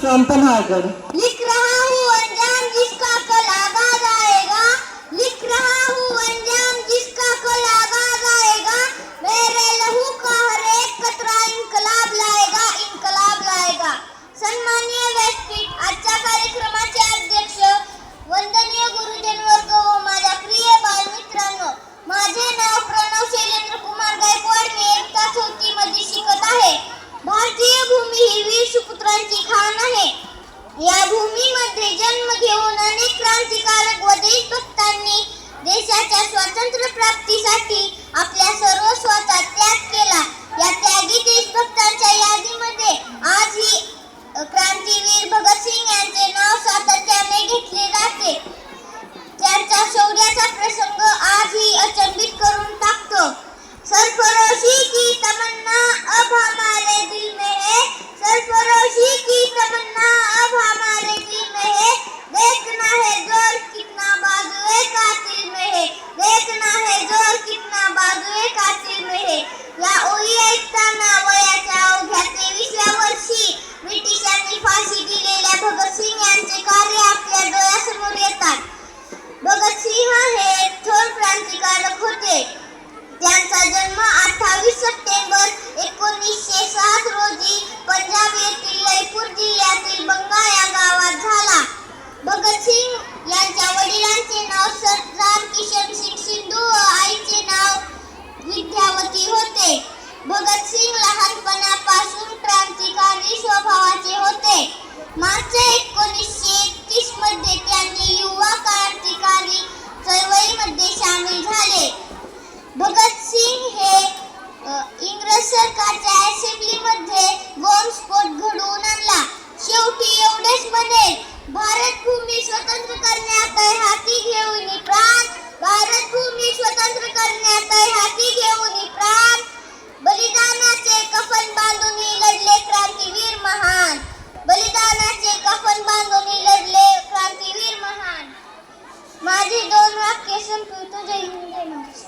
Copenhagen. जन्म घेऊन अनेक क्रांतिकारक व देशभक्तांनी देशाच्या स्वातंत्र्य प्राप्तीसाठी आपल्या सर्व त्याग केला. या त्यागी देशभक्तांच्या यादीमध्ये आजही क्रांतीवीर भगतसिंग यांचे नाव सातत्याने घेतले जाते. त्यांचा शौर्याचा प्रसंग आजही अचंबित करून भगतसिंग यांचे कार्य आपल्या डोळ्यासमोर येतात. भगतसिंह हे थोर क्रांतिकारक होते. त्यांचा जन्म सरकार